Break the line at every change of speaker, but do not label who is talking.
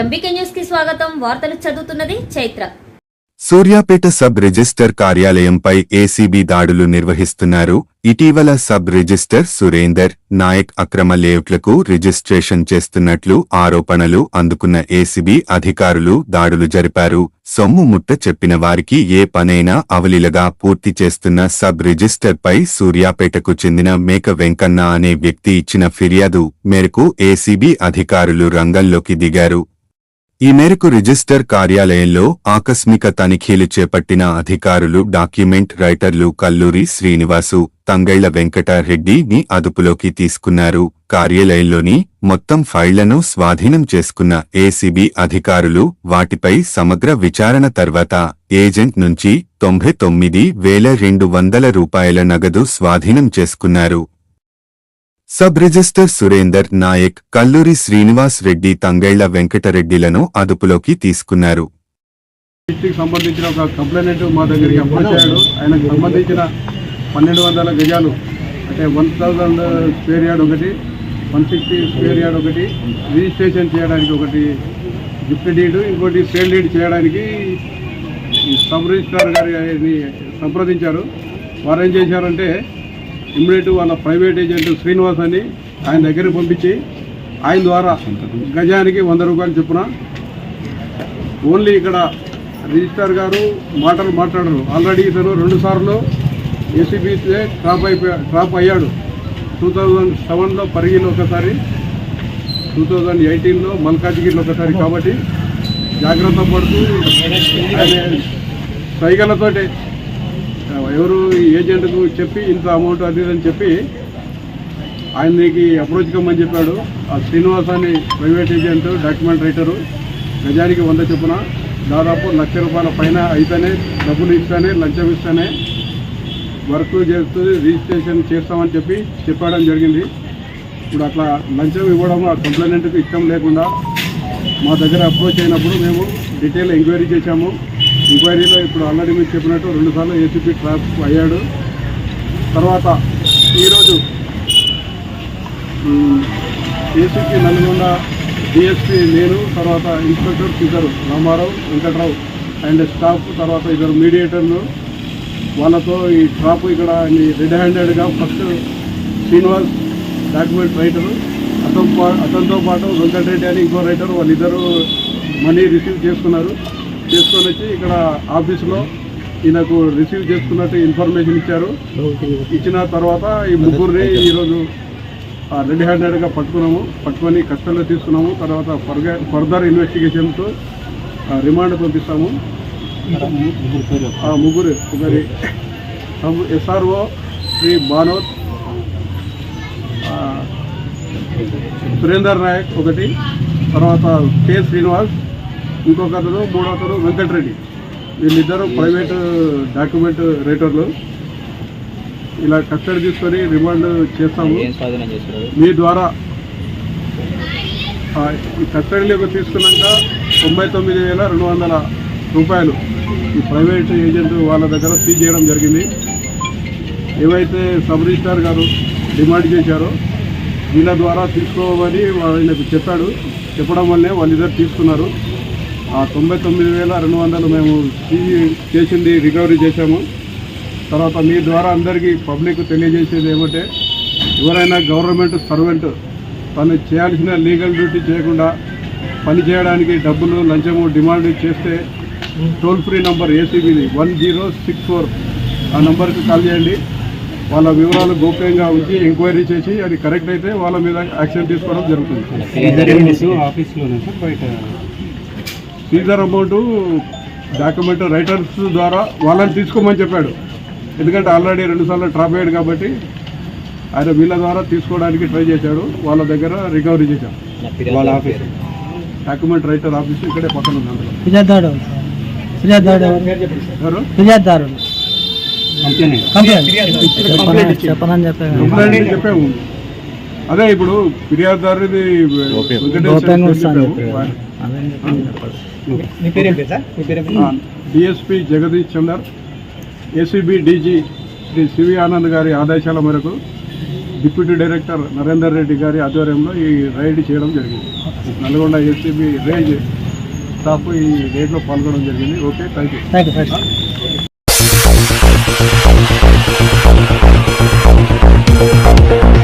MBK న్యూస్కి స్వాగతం. వార్తలు చదువుతున్నది చైత్ర.
సూర్యాపేట సబ్ రిజిస్టర్ కార్యాలయంపై ఏసీబీ దాడులు నిర్వహిస్తున్నారు. ఇటీవల సబ్ రిజిస్టర్ సురేందర్ నాయక్ అక్రమ లేఅవుట్లకు రిజిస్ట్రేషన్ చేస్తున్నట్లు ఆరోపణలు అందుకున్న ఏసీబీ అధికారులు దాడులు జరిపారు. సొమ్ము ముట్ట చెప్పిన వారికి ఏ పనైనా అవలీలగా పూర్తి చేస్తున్న సబ్ రిజిస్టర్పై సూర్యాపేటకు చెందిన మేక వెంకన్న అనే వ్యక్తి ఇచ్చిన ఫిర్యాదు మేరకు ఏసీబీ అధికారులు రంగంలోకి దిగారు. ఈ మేరకు రిజిస్టర్ కార్యాలయంలో ఆకస్మిక తనిఖీలు చేపట్టిన అధికారులు డాక్యుమెంట్ రైటర్లు కల్లూరి శ్రీనివాసు తంగళ్ళ వెంకటరెడ్డి ని అదుపులోకి తీసుకున్నారు. కార్యాలయంలోని మొత్తం ఫైళ్ళను స్వాధీనం చేసుకున్న ఏసీబీ అధికారులు వాటిపై సమగ్ర విచారణ తర్వాత ఏజెంట్ నుంచి తొంభై తొమ్మిది వేల రెండు వందల రూపాయల నగదు స్వాధీనం చేసుకున్నారు. సబ్ రిజిస్టర్ సురేందర్ నాయక్ కల్లూరి శ్రీనివాస్ రెడ్డి తంగళ్ళ వెంకటరెడ్డిలను అదుపులోకి తీసుకున్నారు.
సంబంధించిన ఒక కంప్లైంట్ మా దగ్గరికి అప్రోచ్ అయ్యాడు ఆయనకు సంబంధించిన పన్నెండు వందల గజాలు అంటే వన్ థౌజండ్ స్క్వేర్ యార్డ్ ఒకటి వన్ సిక్స్టీ స్క్వేర్ యార్డ్ ఒకటి రిజిస్ట్రేషన్ చేయడానికి ఒకటి గిఫ్ట్ డీడ్ ఇంకోటి సేల్ డీడ్ చేయడానికి సబ్ రిజిస్ట్రార్ గారిని సంప్రదించారు. వారు ఏం చేశారంటే ఇమ్మీడియట్ వాళ్ళ ప్రైవేట్ ఏజెంట్ శ్రీనివాస్ అని ఆయన దగ్గరికి పంపించి ఆయన ద్వారా గజానికి వంద రూపాయలు చొప్పున ఓన్లీ ఇక్కడ రిజిస్టార్ గారు మాటలు మాట్లాడరు. ఆల్రెడీ ఇతను రెండు సార్లు ట్రాప్ అయిపోయా ట్రాప్ అయ్యాడు. టూ థౌజండ్ సెవెన్లో పరిగిలో ఒకసారి టూ థౌజండ్ ఎయిటీన్లో మల్కాజ్గిరిలో ఒకసారి కాబట్టి జాగ్రత్త పడుతూ సైగలతోటి ఎవరు ఈ ఏజెంట్కు చెప్పి ఇంత అమౌంట్ అది అని చెప్పి ఆయనకి అప్రోచ్ కమ్మని చెప్పాడు. ఆ శ్రీనివాస్ అని ప్రైవేట్ ఏజెంట్ డాక్యుమెంట్ రైటరు గజానికి వంద చొప్పున దాదాపు లక్ష రూపాయల పైన అయితేనే డబ్బులు ఇస్తానే లంచం ఇస్తానే వర్క్ చేస్తూ రిజిస్ట్రేషన్ చేస్తామని చెప్పి చెప్పడం జరిగింది. ఇప్పుడు అట్లా లంచం ఇవ్వడం ఆ కంప్లైంట్కి ఇష్టం లేకుండా మా దగ్గర అప్రోచ్ అయినప్పుడు మేము డీటెయిల్ ఎంక్వైరీ చేశాము. ఎంక్వైరీలో ఇప్పుడు ఆల్రెడీ మీరు చెప్పినట్టు రెండుసార్లు ఏసీపీ ట్రాప్ అయ్యాడు. తర్వాత ఈరోజు ఏసీపీ నల్గొండ డిఎస్పీ నేను తర్వాత ఇన్స్పెక్టర్ ఇద్దరు రామారావు వెంకట్రావు అండ్ స్టాఫ్ తర్వాత ఇద్దరు మీడియేటర్లు. వాళ్ళతో ఈ ట్రాప్ ఇక్కడ రెడ్ హ్యాండెడ్గా ఫస్ట్ శ్రీనివాస్ డాక్యుమెంట్ రైటరు అతను అతనితో పాటు వెంకటరెడ్డి అని ఇంకో రైటర్ వాళ్ళిద్దరూ మనీ రిసీవ్ చేసుకున్నారు. చేసుకొని వచ్చి ఇక్కడ ఆఫీసులో ఈయనకు రిసీవ్ చేసుకున్నట్టు ఇన్ఫర్మేషన్ ఇచ్చారు. ఇచ్చిన తర్వాత ఈ ముగ్గురిని ఈరోజు రెడ్ హ్యాండెడ్గా పట్టుకున్నాము. పట్టుకొని కస్టడీలో తీసుకున్నాము. తర్వాత ఫర్గర్ ఫర్దర్ ఇన్వెస్టిగేషన్తో రిమాండ్ పంపిస్తాము. ఆ ముగ్గురు ఒకరి ఎస్ఆర్ఓ శ్రీ బానోత్ ఆ, సురేందర్ నాయక్ ఒకటి తర్వాత కె శ్రీనివాస్ ఇంకొక అతను మూడో అతను వెంకటరెడ్డి వీళ్ళిద్దరూ ప్రైవేట్ డాక్యుమెంట్ రైటర్లు. ఇలా కస్టడీ తీసుకొని రిమాండ్ చేస్తాము. మీ ద్వారా. ఈ కస్టడీలోకి తీసుకున్నాక తొంభై తొమ్మిది వేల రెండు వందల రూపాయలు ఈ ప్రైవేట్ ఏజెంట్ వాళ్ళ దగ్గర సీజ్ చేయడం జరిగింది. ఏవైతే సబ్ రిజిస్టార్ గారు డిమాండ్ చేశారో వీళ్ళ ద్వారా తీసుకోమని ఆయనకు చెప్పాడు. చెప్పడం వల్లే వాళ్ళిద్దరు తీసుకున్నారు. తొంభై తొమ్మిది వేల రెండు వందలు మేము సీజ్ చేసింది రికవరీ చేశాము. తర్వాత మీ ద్వారా అందరికీ పబ్లిక్ తెలియజేసేది ఏమంటే ఎవరైనా గవర్నమెంట్ సర్వెంట్ తను చేయాల్సిన లీగల్ డ్యూటీ చేయకుండా పని చేయడానికి డబ్బులు లంచము డిమాండ్ చేస్తే టోల్ ఫ్రీ నంబర్ ఏసీబీది వన్ జీరో సిక్స్ ఫోర్. ఆ నంబర్కి కాల్ చేయండి. వాళ్ళ వివరాలు గోప్యంగా ఉంచి ఎంక్వైరీ చేసి అది కరెక్ట్ అయితే వాళ్ళ మీద యాక్షన్ తీసుకోవడం జరుగుతుంది.
ఆఫీస్లోనే సార్? బయట
సీజర్ అమౌంట్ డాక్యుమెంట్ రైటర్స్ ద్వారా వాళ్ళని తీసుకోమని చెప్పాడు. ఎందుకంటే ఆల్రెడీ రెండుసార్లు ట్రాప్ అయ్యాడు కాబట్టి ఆయన వీళ్ళ ద్వారా తీసుకోవడానికి ట్రై చేశాడు. వాళ్ళ దగ్గర రికవరీ చేశాం
వాళ్ళ ఆఫీస్
డాక్యుమెంట్ రైటర్ ఆఫీస్ ఇక్కడే పక్కన ఉంది అందులో.
ఫిర్యాదు
కంప్లైంట్
చెప్పాను
చెప్పాము అదే ఇప్పుడు ఫిర్యాదుదారుది DSP Jagadish Chander ACB DG Shri CV Anand గారి ఆదేశాల మేరకు డిప్యూటీ డైరెక్టర్ నరేందర్ రెడ్డి గారి ఆధ్వర్యంలో ఈ రైడ్ చేయడం జరిగింది. నల్గొండ ఏసీబీ రేంజ్ స్టాఫ్ ఈ రైడ్లో పాల్గొనడం జరిగింది. Okay
thank you thank you